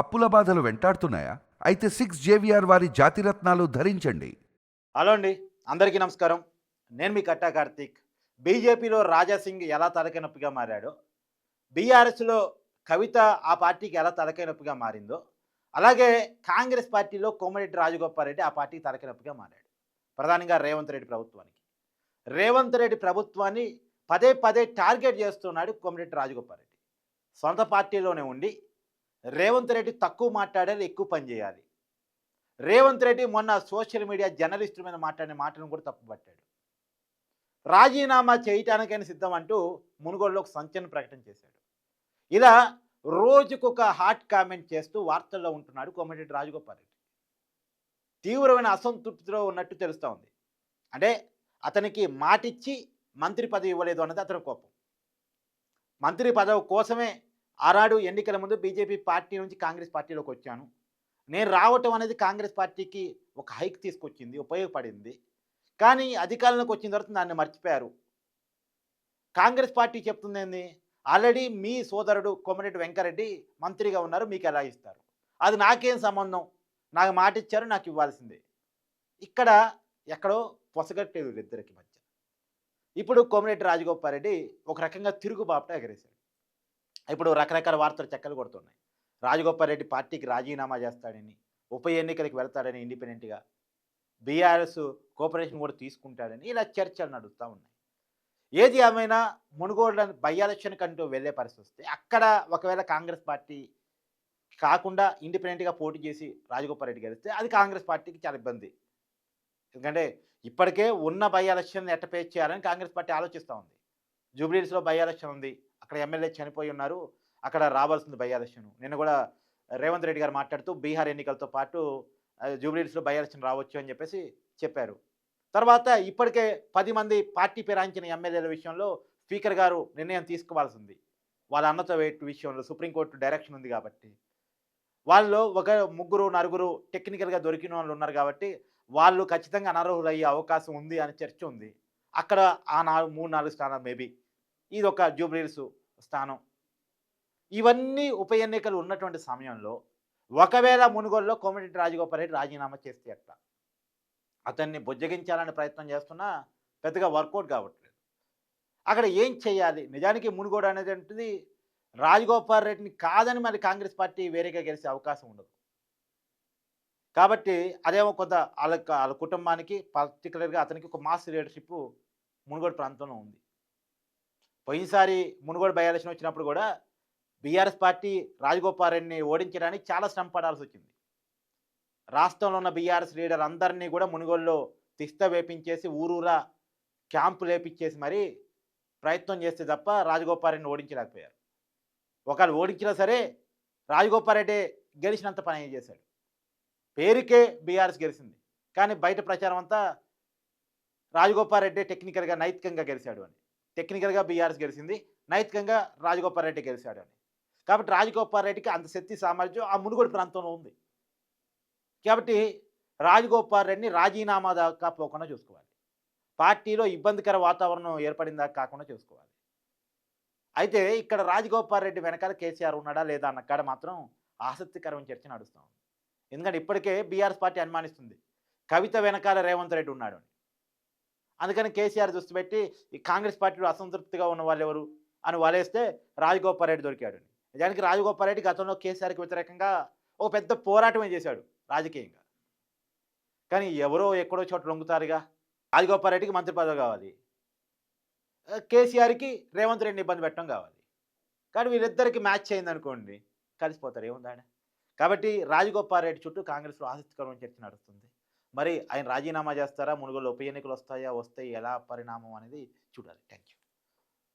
అప్పుల బాధలు వెంటాడుతున్నాయా? అయితే సిక్స్ జేవిఆర్ వారి జాతిరత్నాలు ధరించండి. హలో అండి అందరికీ నమస్కారం. నేను మీ కట్టా కార్తీక్. బీజేపీలో రాజాసింగ్ ఎలా తలకాయ నొప్పిగా మారాడో బీఆర్ఎస్లో కవిత ఆ పార్టీకి ఎలా తలకాయ నొప్పిగా మారిందో అలాగే కాంగ్రెస్ పార్టీలో కోమరెడ్డి రాజగోపాలరెడ్డి ఆ పార్టీకి తలకాయ నొప్పిగా మారాడు. ప్రధానంగా రేవంత్ రెడ్డి ప్రభుత్వానికి. రేవంత్ రెడ్డి ప్రభుత్వాన్ని పదే పదే టార్గెట్ చేస్తున్నాడు కోమరెడ్డి రాజగోపాల్ రెడ్డి. సొంత పార్టీలోనే ఉండి రేవంత్ రెడ్డి తక్కువ మాట్లాడాలి ఎక్కువ పని చేయాలి. రేవంత్ రెడ్డి మొన్న సోషల్ మీడియా జర్నలిస్టుల మీద మాట్లాడిన మాటను కూడా తప్పుపట్టాడు. రాజీనామా చేయటానికైనా సిద్ధం అంటూ మునుగోడులో ఒక సంచలన ప్రకటన చేశాడు. ఇలా రోజుకొక హాట్ కామెంట్ చేస్తూ వార్తల్లో ఉంటున్నాడు కోమటిరెడ్డి రాజగోపాల్ రెడ్డి. తీవ్రమైన అసంతృప్తిలో ఉన్నట్టు తెలుస్తూ ఉంది. అంటే అతనికి మాటిచ్చి మంత్రి పదవి ఇవ్వలేదు అన్నది అతని కోపం. మంత్రి పదవి కోసమే ఆనాడు ఎన్నికల ముందు బీజేపీ పార్టీ నుంచి కాంగ్రెస్ పార్టీలోకి వచ్చాను. నేను రావటం అనేది కాంగ్రెస్ పార్టీకి ఒక హైక్ తీసుకొచ్చింది ఉపయోగపడింది. కానీ అధికారంలోకి వచ్చిన తర్వాత దాన్ని మర్చిపోయారు. కాంగ్రెస్ పార్టీ చెప్తుంది ఏంది? ఆల్రెడీ మీ సోదరుడు కొమరెడ్డి వెంకరెడ్డి మంత్రిగా ఉన్నారు మీకు ఎలా ఇస్తారు? అది నాకేం సంబంధం? నాకు మాట ఇచ్చారు నాకు ఇవ్వాల్సిందే. ఇక్కడ ఎక్కడో పొసగట్టేది ఇద్దరికి మధ్య. ఇప్పుడు కోమరెడ్డి రాజగోపాల్ రెడ్డి ఒక రకంగా తిరుగుబాపట ఎగరేశాడు. ఇప్పుడు రకరకాల వార్తలు చెక్కలు కొడుతున్నాయి. రాజగోపాల్రెడ్డి పార్టీకి రాజీనామా చేస్తాడని ఉప ఎన్నికలకు వెళ్తాడని ఇండిపెండెంట్గా బీఆర్ఎస్ కోఆపరేషన్ కూడా తీసుకుంటాడని ఇలా చర్చలు నడుస్తూ ఉన్నాయి. ఏది ఏమైనా మునుగోడు బై ఎలక్షన్ కంటూ వెళ్ళే పరిస్థితి వస్తే అక్కడ ఒకవేళ కాంగ్రెస్ పార్టీ కాకుండా ఇండిపెండెంట్గా పోటీ చేసి రాజగోపాల్రెడ్డి గెలిస్తే అది కాంగ్రెస్ పార్టీకి చాలా ఇబ్బంది. ఎందుకంటే ఇప్పటికే ఉన్న బై ఎలక్షన్ ఎట్ట చేయాలని కాంగ్రెస్ పార్టీ ఆలోచిస్తూ ఉంది. జూబ్లీస్లో బై ఎలక్షన్ ఉంది. అక్కడ ఎమ్మెల్యే చనిపోయి ఉన్నారు. అక్కడ రావాల్సింది బై ఎలక్షన్ నిన్న కూడా రేవంత్ రెడ్డి గారు మాట్లాడుతూ బీహార్ ఎన్నికలతో పాటు జూబ్లీస్లో బై ఎలక్షన్ రావచ్చు అని చెప్పేసి చెప్పారు. తర్వాత ఇప్పటికే పది మంది పార్టీ పేరాంచిన ఎమ్మెల్యేల విషయంలో స్పీకర్ గారు నిర్ణయం తీసుకోవాల్సింది. వాళ్ళ అన్నతో వేటు విషయంలో సుప్రీంకోర్టు డైరెక్షన్ ఉంది కాబట్టి. వాళ్ళు ఒక ముగ్గురు నలుగురు టెక్నికల్గా దొరికిన వాళ్ళు ఉన్నారు కాబట్టి వాళ్ళు ఖచ్చితంగా అనర్హులయ్యే అవకాశం ఉంది అని చర్చ ఉంది. అక్కడ ఆ నాలుగు మూడు నాలుగు స్థానాలు మేబీ ఇది ఒక జూబ్లీస్ స్థానం. ఇవన్నీ ఉప ఎన్నికలు ఉన్నటువంటి సమయంలో ఒకవేళ మునుగోలులో కోమటిరెడ్డి రాజగోపాల్ రెడ్డి రాజీనామా చేస్తే ఎట్లా? అతన్ని బుజ్జగించాలని ప్రయత్నం చేస్తున్నా పెద్దగా వర్కౌట్ కావట్లేదు. అక్కడ ఏం చేయాలి? నిజానికి మునుగోడు అనేది ఏంటిది? రాజగోపాల్ రెడ్డిని కాదని మరి కాంగ్రెస్ పార్టీ వేరేగా గెలిచే అవకాశం ఉండదు. కాబట్టి అదేమో కొంత వాళ్ళ వాళ్ళ కుటుంబానికి పర్టికులర్గా అతనికి ఒక మాస్ లీడర్షిప్ మునుగోడు ప్రాంతంలో ఉంది. పోయినసారి మునుగోడు బై ఎలక్షన్ వచ్చినప్పుడు కూడా బీఆర్ఎస్ పార్టీ రాజగోపాల్ని ఓడించడానికి చాలా శ్రమ పడాల్సి వచ్చింది. రాష్ట్రంలో ఉన్న బీఆర్ఎస్ లీడర్ అందరినీ కూడా మునుగోడులో తిస్త వేపించేసి ఊరూరా క్యాంపు లేపించేసి మరీ ప్రయత్నం చేస్తే తప్ప రాజగోపాల్ని ఓడించలేకపోయారు. ఒకవేళ ఓడించినా సరే రాజగోపాల్రెడ్డి గెలిచినంత పని చేశాడు? పేరుకే బీఆర్ఎస్ గెలిచింది. కానీ బయట ప్రచారం అంతా రాజగోపాల్రెడ్డి టెక్నికల్గా నైతికంగా గెలిచాడు అని. టెక్నికల్గా బీఆర్ఎస్ గెలిచింది నైతికంగా రాజగోపాల్ రెడ్డి గెలిచాడు అని కాబట్టి రాజగోపాల్ రెడ్డికి అంత శక్తి సామర్థ్యం ఆ మునుగోడు ప్రాంతంలో ఉంది. కాబట్టి రాజగోపాల్ రెడ్డిని రాజీనామా దాకా పోకుండా చూసుకోవాలి. పార్టీలో ఇబ్బందికర వాతావరణం ఏర్పడిందా కాకుండా చూసుకోవాలి. అయితే ఇక్కడ రాజగోపాల్ రెడ్డి వెనకాల కేసీఆర్ ఉన్నాడా లేదా అన్న కాడ మాత్రం ఆసక్తికరమైన చర్చ నడుస్తూ ఉంది ఎందుకంటే ఇప్పటికే బీఆర్ఎస్ పార్టీ అనుమానిస్తుంది. కవిత వెనకాల రేవంత్ రెడ్డి ఉన్నాడు అని. అందుకని కేసీఆర్ దృష్టి పెట్టి ఈ కాంగ్రెస్ పార్టీలో అసంతృప్తిగా ఉన్న వాళ్ళు ఎవరు అని వలేస్తే రాజగోపాల్ రెడ్డి దొరికాడు. నిజానికి రాజగోపాల్ రెడ్డి గతంలో కేసీఆర్కి వ్యతిరేకంగా ఒక పెద్ద పోరాటమే చేశాడు రాజకీయంగా. కానీ ఎవరో ఎక్కడో చోట లొంగుతారుగా. రాజగోపాల్ రెడ్డికి మంత్రి పదవి కావాలి. కేసీఆర్కి రేవంత్ రెడ్డిని ఇబ్బంది పెట్టడం కావాలి. కానీ వీళ్ళిద్దరికి మ్యాచ్ అయింది అనుకోండి కలిసిపోతారు. ఏముందా కాబట్టి రాజగోపాల్ రెడ్డి చుట్టూ కాంగ్రెస్లో ఆసక్తికరమైన చర్చ నడుస్తుంది. మరి ఆయన రాజీనామా చేస్తారా? మునుగోలు ఉప ఎన్నికలు వస్తాయా? వస్తే ఎలా? పరిణామం అనేది చూడాలి. Thank you